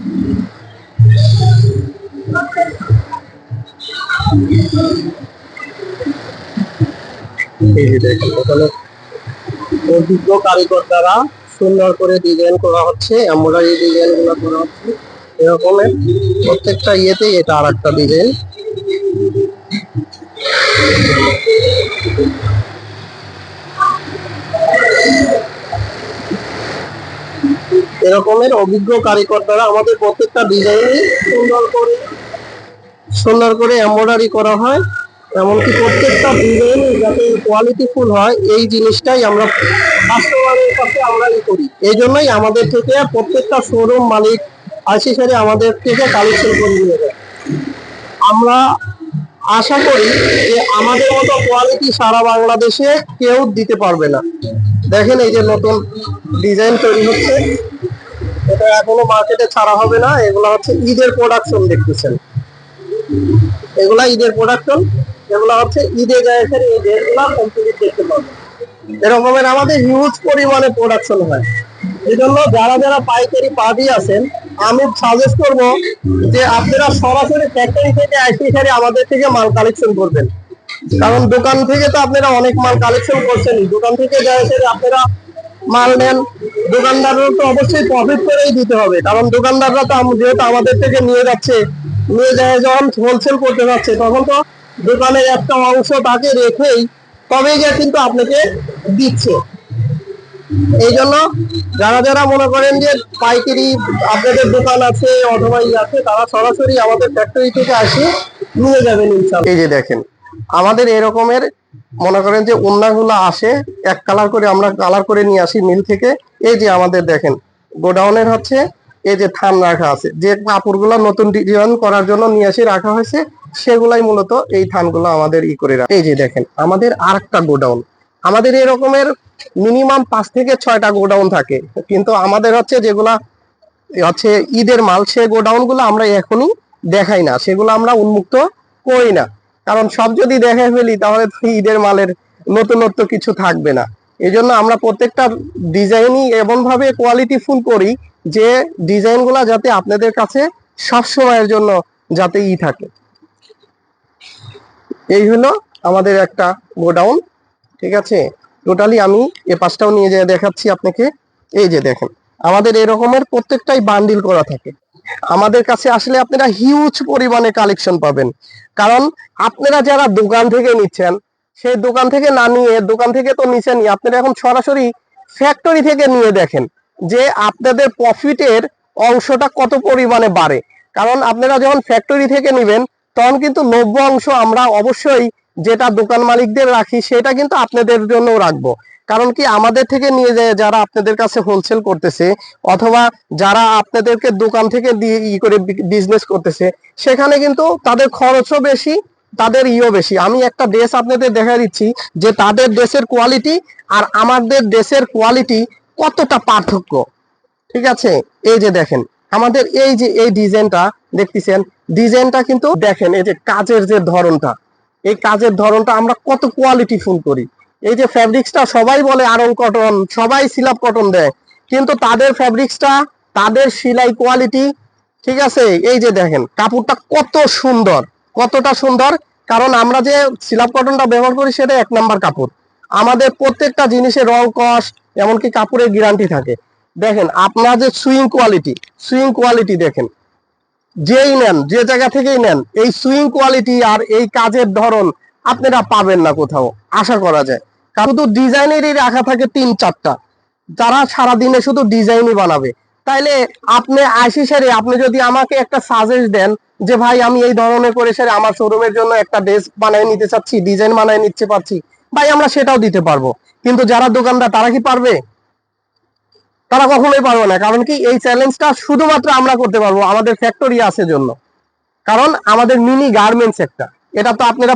এই কারিগর দ্বারা সুন্দর করে ডিজাইন করা হচ্ছে এমব্রয়ডারি ডিজাইনগুলো করা হচ্ছে। এরকমের প্রত্যেকটা ইয়েতে এটা আর একটা ডিজাইন এরকমের অভিজ্ঞ কারিগর দ্বারা আমাদের প্রত্যেকটা ডিজাইনই সুন্দর করে সুন্দর করে এমব্রয়ডারি করা হয়। এমনকি প্রত্যেকটা ডিজাইন যাতে কোয়ালিটি ফুল হয়, এই জিনিসটাই আমরা কাস্টমারের কাছে আমরা করি। এই জন্যই আমাদের থেকে প্রত্যেকটা শোরুম মালিক আশি সারে আমাদের থেকে কালেকশন করে নিয়ে যায়। আমরা আশা করি যে আমাদের মতো কোয়ালিটি সারা বাংলাদেশে কেউ দিতে পারবে না। দেখেন এই যে নতুন ডিজাইন তৈরি হচ্ছে। এটা এখনও মার্কেটে ছাড়া হবে না, এগুলো হচ্ছে ঈদের প্রোডাকশন দেখতেছেন। এগুলা ঈদের প্রোডাকশন এগুলা হচ্ছে ঈদে গায়েসের এই ড্রেসগুলা কমপ্লিট দেখতে পাবেন। এরকমের আমাদের হিউজ পরিমাণে প্রোডাকশন হয়। এই জন্য যারা যারা পাইকারি পার্টি আছেন, আমি সাজেস্ট করব যে আপনারা সরাসরি ফ্যাক্টরি থেকে আইসি সারি আমাদের থেকে মাল কালেকশন করবেন। কারণ দোকান থেকে তো আপনারা অনেক মাল কালেকশন করছেন দোকান থেকে গায়েসের আপনারা মাল নেন দোকানদাররা তো অবশ্যই প্রফিট করেই দিতে হবে। কারণ দোকানদাররা তো যেহেতু আমাদের থেকে নিয়ে যাচ্ছে, নিয়ে যায় যখন হোলসেল করতে যাচ্ছে, তখন তো দোকানের একটা অংশ তাকে রেখেই তবেই গিয়ে কিন্তু আপনাকে দিচ্ছে। এই জন্য যারা যারা মনে করেন যে পাইকারি আপনাদের দোকান আছে, অথবা আছে, তারা সরাসরি আমাদের ফ্যাক্টরি থেকে আসে, নিয়ে যাবেন ইনশাল্লাহ এই যে দেখেন আমাদের এরকমের, মনে করেন যে ওন্নাগুলো আসে, এক কালার করে আমরা কালার করে নিয়ে আসি মিল থেকে। এই যে আমাদের দেখেন, গোডাউনের হচ্ছে এই যে থান রাখা আছে। যে কাপড়গুলো নতুন ডিজাইন করার জন্য নিয়ে এসে রাখা হয়েছে, সেগুলাই মূলত এই থানগুলো আমাদের ই করে রাখা। এই যে দেখেন, আমাদের আর একটা গোডাউন। আমাদের এরকমের মিনিমাম পাঁচ থেকে ছয়টা গোডাউন থাকে। কিন্তু আমাদের হচ্ছে যেগুলা হচ্ছে ঈদের মাল, সে গোডাউনগুলো আমরা এখনই দেখাই না। সেগুলো আমরা উন্মুক্ত করি না। কারণ সব যদি দেখে ফেলি, তাহলে তো ঈদের মালের নতুনত্ব কিছু থাকবে না। এই জন্য আমরা প্রত্যেকটা ডিজাইনই এমনভাবে কোয়ালিটি ফুল করি যে ডিজাইনগুলা যাতে আপনাদের কাছে সব সময়ের জন্য যাতে ই থাকে। এই হলো আমাদের একটা গোডাউন, ঠিক আছে? টোটালি আমি এ পাশটাও নিয়ে যেয়ে দেখাচ্ছি আপনাকে। এই যে দেখেন, আমাদের এরকমের প্রত্যেকটাই বান্ডিল করা থাকে। আমাদের কাছে আসলে আপনারা হিউজ পরিমাণে কালেকশন পাবেন। কারণ আপনারা যারা দোকান থেকে নিচ্ছেন, সেই দোকান থেকে না নিয়ে, দোকান থেকে তো নিচ্ছেনই আপনারা এখন সরাসরি ফ্যাক্টরি থেকে নিয়ে দেখেন যে আপনাদের প্রফিটের অংশটা কত পরিমাণে বাড়ে। কারণ আপনারা যখন ফ্যাক্টরি থেকে নেবেন, তখন কিন্তু নব্য অংশ আমরা অবশ্যই যেটা দোকান মালিকদের রাখি, সেটা কিন্তু আপনাদের জন্য রাখব। কারণ কি আমাদের থেকে নিয়ে যায় যারা আপনাদের কাছে হোলসেল করতেছে অথবা যারা আপনাদেরকে দোকান থেকে দিয়ে ই করে বিজনেস করতেছে, সেখানে কিন্তু তাদের খরচও বেশি, তাদের ইও বেশি। আমি একটা ড্রেস আপনাদের দেখা দিচ্ছি যে তাদের ড্রেসের কোয়ালিটি আর আমাদের ড্রেসের কোয়ালিটি কতটা পার্থক্য। ঠিক আছে? এই যে দেখেন, আমাদের এই যে, এই ডিজাইনটা দেখতেছেন, ডিজাইনটা কিন্তু দেখেন, এই যে কাজের যে ধরনটা, এই কাজের ধরনটা আমরা কত কোয়ালিটি ফুল করি। এই যে ফ্যাব্রিক্সটা সবাই বলে আরং কটন সবাই সিলাপ কটন দেয়। কিন্তু তাদের ফ্যাব্রিক্সটা তাদের সিলাই কোয়ালিটি ঠিক আছে? এই যে দেখেন, কাপড়টা কত সুন্দর, কতটা সুন্দর। কারণ আমরা যে সিলাপ কটনটা ব্যবহার করি, সেটা এক নাম্বার কাপড়। আমাদের প্রত্যেকটা জিনিসের রং কস্ট এমনকি কাপড়ের গ্যারান্টি থাকে। দেখেন, আপনার যে সুইং কোয়ালিটি সুইং কোয়ালিটি দেখেন। যেই নেন, যে জায়গা থেকেই নেন, এই সুইং কোয়ালিটি আর এই কাজের ধরন আপনারা পাবেন না কোথাও। আশা করা যায়। তো ডিজাইনেরই রাখা থাকে তিন চারটা। যারা সারাদিনে শুধু ডিজাইনই বানাবে। তাইলে আপনি আশি সারে আপনি যদি আমাকে একটা সাজেস্ট দেন যে, ভাই, আমি এই ধরনের করে সারে আমার শোরুমের জন্য একটা ড্রেস বানিয়ে নিতে চাচ্ছি ডিজাইন বানিয়ে নিতে পারছি, ভাই, আমরা সেটাও দিতে পারব। কিন্তু যারা দোকানদার, তারা কি পারবে? তারা কখনোই পারবে না। কারণ কি, এই চ্যালেঞ্জটা শুধুমাত্র আমরা করতে পারব, আমাদের ফ্যাক্টরি আছে জন্য। কারণ আমাদের মিনি গার্মেন্টস একটা। এটা তো আপনারা